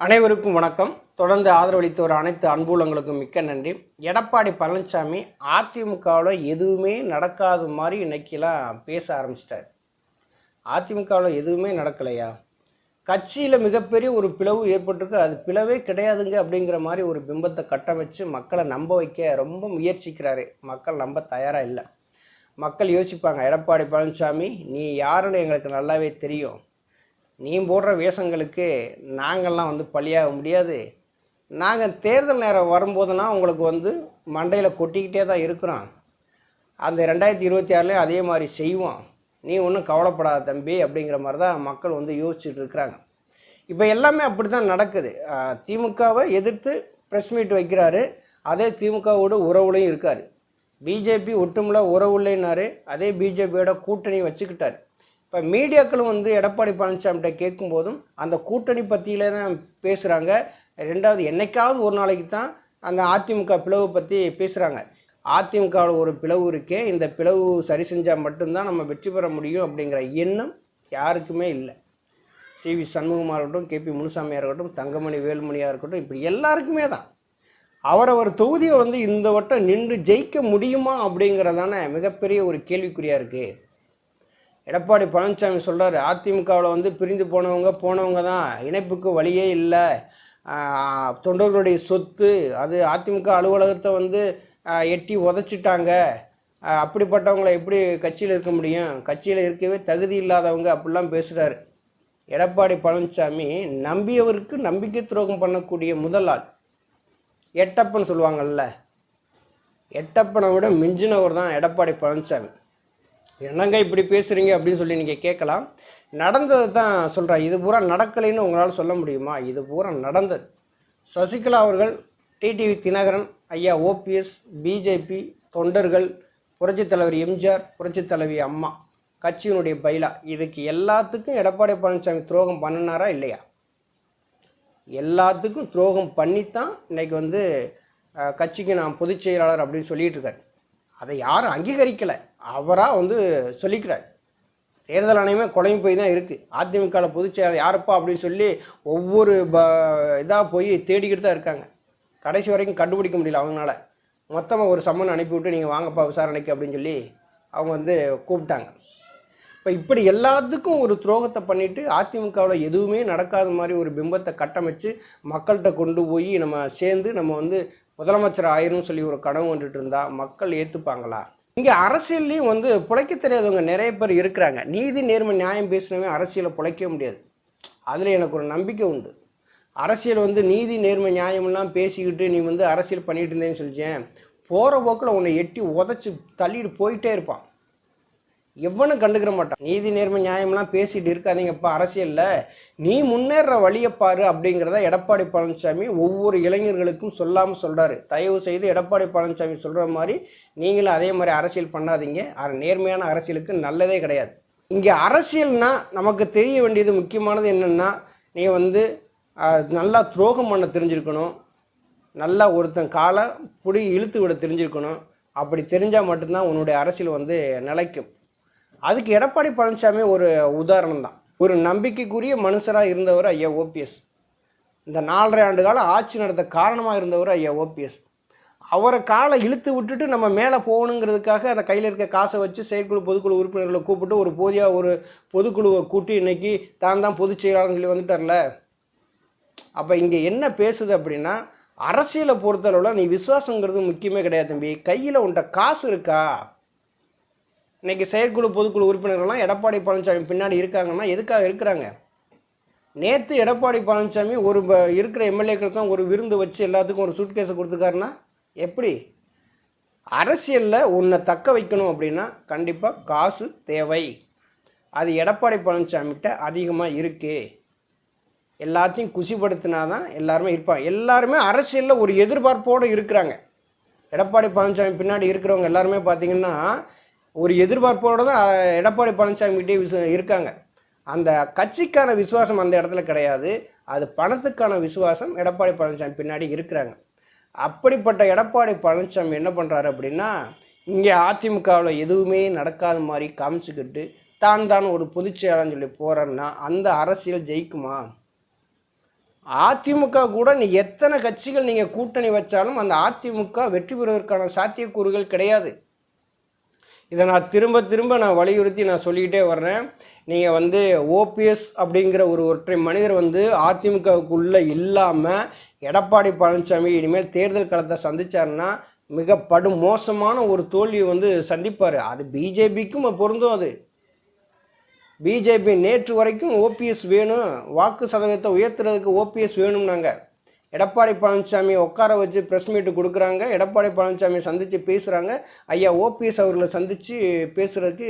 அனைவருக்கும் வணக்கம். தொடர்ந்து ஆதரவளித்தவர் அனைத்து அன்புலங்களுக்கும் மிக்க நன்றி. எடப்பாடி பழனிசாமி அதிமுகவில் எதுவுமே நடக்காத மாதிரி இன்னைக்கெல்லாம் பேச ஆரம்பிச்சிட்டார். அதிமுகவில் எதுவுமே நடக்கலையா? கட்சியில் மிகப்பெரிய ஒரு பிளவு ஏற்பட்டிருக்கு. அது பிளவே கிடையாதுங்க அப்படிங்கிற மாதிரி ஒரு பிம்பத்தை கட்டமைச்சு மக்களை நம்ப வைக்க ரொம்ப முயற்சிக்கிறாரு. மக்கள் நம்ப தயாராக இல்லை. மக்கள் யோசிப்பாங்க எடப்பாடி பழனிசாமி நீ யாருன்னு எங்களுக்கு நல்லாவே தெரியும். நீ போடுற வேஷங்களுக்கு நாங்கள்லாம் வந்து பழியாக முடியாது. நாங்கள் தேர்தல் நேரம் வரும்போதெல்லாம் உங்களுக்கு வந்து மண்டையில் கொட்டிக்கிட்டே தான் இருக்கிறோம். அந்த ரெண்டாயிரத்தி இருபத்தி ஆறுலேயும் அதே மாதிரி செய்வோம். நீ ஒன்றும் கவலைப்படாத தம்பி அப்படிங்கிற மாதிரி தான் மக்கள் வந்து யோசிச்சுட்டு இருக்கிறாங்க. இப்போ எல்லாமே அப்படி தான் நடக்குது திமுகவை எதிர்த்து ப்ரெஸ் மீட் வைக்கிறாரு. அதே திமுகவோட உறவுலையும் இருக்கார். பிஜேபி ஒட்டுமில்லை உறவு இல்லைன்னாரு அதே பிஜேபியோட கூட்டணி வச்சுக்கிட்டார். இப்போ மீடியாக்களும் வந்து எடப்பாடி பழனிசாமிகிட்ட கேட்கும்போதும் அந்த கூட்டணி பற்றியிலே தான் பேசுகிறாங்க ரெண்டாவது என்னைக்காவது ஒரு நாளைக்கு தான் அந்த அதிமுக பிளவு பற்றி பேசுகிறாங்க அதிமுகவில் ஒரு பிளவு இருக்கே இந்த பிளவு சரி செஞ்சால் மட்டும்தான் நம்ம வெற்றி பெற முடியும் அப்படிங்கிற எண்ணம் யாருக்குமே இல்லை. சி. வி. சண்முகமாக இருக்கட்டும் கேபி முனுசாமியாக இருக்கட்டும் தங்கமணி வேலுமணியாக இருக்கட்டும் இப்படி எல்லாருக்குமே தான். அவரவர் தொகுதியை வந்து இந்த வட்டம் நின்று ஜெயிக்க முடியுமா அப்படிங்கிறதான மிகப்பெரிய ஒரு கேள்விக்குறியாக இருக்குது எடப்பாடி பழனிசாமி சொல்கிறாரு அதிமுகவில் வந்து பிரிந்து போனவங்க போனவங்க தான். இணைப்புக்கு வழியே இல்லை. தொண்டர்களுடைய சொத்து அது அதிமுக அலுவலகத்தை வந்து எட்டி உதச்சிட்டாங்க. அப்படிப்பட்டவங்களை எப்படி கட்சியில் இருக்க முடியும்? கட்சியில் இருக்கவே தகுதி இல்லாதவங்க அப்படிலாம் பேசுகிறாரு எடப்பாடி பழனிசாமி நம்பியவருக்கு நம்பிக்கை துரோகம் பண்ணக்கூடிய முதல் ஆள். எட்டப்பன் சொல்லுவாங்கல்ல. எட்டப்பனை விட மிஞ்சினவர் தான் எடப்பாடி பழனிசாமி. என்னங்க இப்படி பேசுகிறீங்க அப்படின்னு சொல்லி நீங்கள் கேட்கலாம். நடந்ததை தான் சொல்கிறேன் இது பூரா நடக்கலைன்னு உங்களால் சொல்ல முடியுமா? இது பூரா நடந்தது. சசிகலா அவர்கள் டிடிவி தினகரன் ஐயா ஓபிஎஸ் பிஜேபி தொண்டர்கள் புரட்சித் தலைவர் எம்ஜிஆர் புரட்சித் தலைவி அம்மா கட்சியினுடைய பைலா. இதுக்கு எல்லாத்துக்கும் எடப்பாடி பழனிசாமி துரோகம் பண்ணினாரா இல்லையா? எல்லாத்துக்கும் துரோகம் பண்ணித்தான் இன்றைக்கி வந்து கட்சிக்கு நான் பொதுச் செயலாளர் அப்படின்னு சொல்லிகிட்டு இருக்காரு. அதை யாரும் அங்கீகரிக்கலை. அவராக வந்து சொல்லிக்கிறார். தேர்தல் ஆணையமே குழம்பு போய் தான் இருக்குது அதிமுகவில் பொதுச்செயலாளர் யாருப்பா அப்படின்னு சொல்லி ஒவ்வொரு ப இதாக போய் தேடிக்கிட்டு தான் இருக்காங்க. கடைசி வரைக்கும் கண்டுபிடிக்க முடியல அவங்களால. மொத்தமாக ஒரு சம்மன் அனுப்பிவிட்டு நீங்கள் வாங்கப்பா விசாரணைக்கு அப்படின்னு சொல்லி அவங்க வந்து கூப்பிட்டாங்க. இப்போ இப்படி எல்லாத்துக்கும் ஒரு துரோகத்தை பண்ணிவிட்டு அதிமுகவில் எதுவுமே நடக்காத மாதிரி ஒரு பிம்பத்தை கட்டமைச்சு மக்கள்கிட்ட கொண்டு போய் நம்ம சேர்ந்து நம்ம வந்து முதலமைச்சர் ஆயிரும் சொல்லி ஒரு கனவு வந்துட்டு இருந்தா மக்கள் ஏற்றுப்பாங்களா இங்கே அரசியல்லையும் வந்து பிழைக்க தெரியாதவங்க நிறைய பேர் இருக்கிறாங்க. நீதி நேர்மை நியாயம் பேசினவே அரசியலை பிழைக்க முடியாது. அதில் எனக்கு ஒரு நம்பிக்கை உண்டு. அரசியல் வந்து நீதி நேர்மை நியாயமெல்லாம் பேசிக்கிட்டு நீ வந்து அரசியல் பண்ணிட்டு இருந்தேன்னு சொல்லிச்சேன். போகிற போக்கில் உன்னை எட்டி உதச்சி தள்ளிட்டு போயிட்டே இருப்பான். எவனும் கண்டுக்கிற மாட்டான். நீதி நேர்மை நியாயம்லாம் பேசிட்டு இருக்காதீங்கப்பா அரசியலில் நீ முன்னேற வழியை பாரு அப்படிங்கிறத எடப்பாடி பழனிசாமி ஒவ்வொரு இளைஞர்களுக்கும் சொல்லாமல் சொல்கிறாரு தயவு செய்து எடப்பாடி பழனிசாமி சொல்கிற மாதிரி நீங்களும் அதே மாதிரி அரசியல் பண்ணாதீங்க. அது நேர்மையான அரசியலுக்கு நல்லதே கிடையாது. இங்கே அரசியல்னா நமக்கு தெரிய வேண்டியது முக்கியமானது என்னென்னா நீ வந்து நல்லா துரோகம் பண்ண தெரிஞ்சிருக்கணும். நல்லா ஒருத்தன் காலை பிடி இழுத்து விட தெரிஞ்சிருக்கணும். அப்படி தெரிஞ்சால் மட்டும்தான் உன்னுடைய அரசியல் வந்து நிலைக்கும். அதுக்கு எடப்பாடி பழனிசாமி ஒரு உதாரணம் தான் ஒரு நம்பிக்கைக்குரிய மனுஷராக இருந்தவர் ஐயா ஓபிஎஸ் இந்த நாலரை ஆண்டு காலம் ஆட்சி நடத்த காரணமாக இருந்தவர் ஐயா ஓபிஎஸ் அவரை காலை இழுத்து விட்டுட்டு நம்ம மேலே போகணுங்கிறதுக்காக அந்த கையில் இருக்க காசை வச்சு செயற்குழு பொதுக்குழு உறுப்பினர்களை கூப்பிட்டு ஒரு போதியாக ஒரு பொதுக்குழுவை கூட்டி இன்னைக்கு தான் தான் பொதுச் செயலாளர் சொல்லி வந்துட்டார்ல. அப்போ இங்கே என்ன பேசுது அப்படின்னா அரசியலை பொறுத்தளவில் நீ விசுவாசங்கிறது முக்கியமே கிடையாது தம்பி. கையில் உன்ட்ட காசு இருக்கா? இன்றைக்கி செயற்குழு பொதுக்குழு உறுப்பினர்கள்லாம் எடப்பாடி பழனிசாமி பின்னாடி இருக்காங்கன்னா எதுக்காக இருக்கிறாங்க? நேற்று எடப்பாடி பழனிசாமி ஒரு ப- இருக்கிற எம்எல்ஏக்களுக்கெல்லாம் ஒரு விருந்து வச்சு எல்லாத்துக்கும் ஒரு சூட்கேஸை கொடுத்துருக்காருன்னா எப்படி? அரசியலில் உன்னை தக்க வைக்கணும் அப்படின்னா கண்டிப்பாக காசு தேவை. அது எடப்பாடி பழனிசாமிகிட்ட அதிகமாக இருக்குது எல்லாத்தையும் குஷிப்படுத்தினா தான் எல்லாருமே இருப்பாங்க. எல்லாருமே அரசியலில் ஒரு எதிர்பார்ப்போடு இருக்கிறாங்க. எடப்பாடி பழனிசாமி பின்னாடி இருக்கிறவங்க எல்லாருமே பார்த்தீங்கன்னா ஒரு எதிர்பார்ப்போடு தான் எடப்பாடி பழனிசாமிகிட்டே விச இருக்காங்க. அந்த கட்சிக்கான விசுவாசம் அந்த இடத்துல கிடையாது. அது பணத்துக்கான விசுவாசம் எடப்பாடி பழனிசாமி பின்னாடி இருக்கிறாங்க. அப்படிப்பட்ட எடப்பாடி பழனிசாமி என்ன பண்ணுறாரு அப்படின்னா இங்கே அதிமுகவில் எதுவுமே நடக்காத மாதிரி காமிச்சுக்கிட்டு தான் தான் ஒரு பொதுச்செயலாளர்னு சொல்லி போகிறாருன்னா அந்த அரசியல் ஜெயிக்குமா? அதிமுக கூட நீ எத்தனை கட்சிகள் நீங்கள் கூட்டணி வச்சாலும் அந்த அதிமுக வெற்றி பெறுவதற்கான சாத்தியக்கூறுகள் கிடையாது. இதை நான் திரும்ப திரும்ப நான் வலியுறுத்தி நான் சொல்லிக்கிட்டே வர்றேன். நீங்கள் வந்து ஓபிஎஸ் அப்படிங்கிற ஒரு ஒற்றை மனிதர் வந்து அதிமுகவுக்குள்ளே இல்லாமல் எடப்பாடி பழனிசாமி இனிமேல் தேர்தல் களத்தை சந்திச்சாருன்னா மிக படு மோசமான ஒரு தோல்வியை வந்து சந்திப்பார். அது பிஜேபிக்கும் பொருந்தும் அது. பிஜேபி நேற்று வரைக்கும் ஓபிஎஸ் வேணும் வாக்கு சதவீதத்தை உயர்த்துறதுக்கு ஓபிஎஸ் வேணும் நாங்கள் எடப்பாடி பழனிசாமி உட்கார வச்சு ப்ரெஸ் மீட்டு கொடுக்குறாங்க. எடப்பாடி பழனிசாமி சந்தித்து பேசுகிறாங்க ஐயா ஓபிஎஸ் அவர்களை சந்தித்து பேசுகிறதுக்கு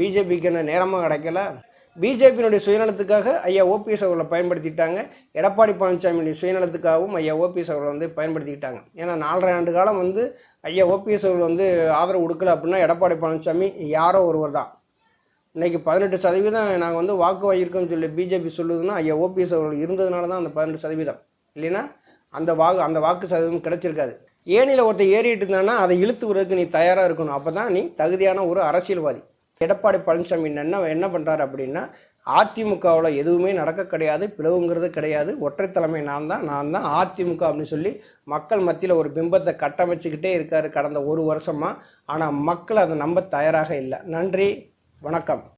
பிஜேபிக்கு என்ன நேரமாக கிடைக்கல. பிஜேபியினுடைய சுயநலத்துக்காக ஐயா ஓபிஎஸ் அவர்களை பயன்படுத்திட்டாங்க. எடப்பாடி பழனிசாமியுடைய சுயநலத்துக்காகவும் ஐயா ஓபிஎஸ் அவர்களை வந்து பயன்படுத்திக்கிட்டாங்க. ஏன்னா நாலரை ஆண்டு காலம் வந்து ஐயா ஓபிஎஸ் அவர்கள் வந்து ஆதரவு கொடுக்கல அப்படின்னா எடப்பாடி பழனிசாமி யாரோ ஒருவர் தான். இன்றைக்கி பதினெட்டு சதவீதம் நாங்கள் வந்து வாக்கு வாங்கியிருக்கோம்னு சொல்லி பிஜேபி சொல்லுதுன்னா ஐயா ஓபிஎஸ் அவர்கள் இருந்ததுனால தான் அந்த பதினெட்டு சதவீதம். இல்லைன்னா அந்த வாக்கு அந்த வாக்கு சதவீதம் கிடைச்சிருக்காது. ஏனியில் ஒருத்தர் ஏறிட்டு இருந்தானா அதை இழுத்து விடுறதுக்கு நீ தயாராக இருக்கணும். அப்போ தான் நீ தகுதியான ஒரு அரசியல்வாதி. எடப்பாடி பழனிசாமி என்ன என்ன பண்ணுறாரு அப்படின்னா அதிமுகவில் எதுவுமே நடக்க கிடையாது பிளவுங்கிறது கிடையாது. ஒற்றை தலைமை நான் தான் நான் தான் அதிமுக அப்படின்னு சொல்லி மக்கள் மத்தியில் ஒரு பிம்பத்தை கட்டமைச்சிக்கிட்டே இருக்காரு கடந்த ஒரு வருஷமாக ஆனால் மக்கள் அதை நம்ப தயாராக இல்லை. நன்றி வணக்கம்.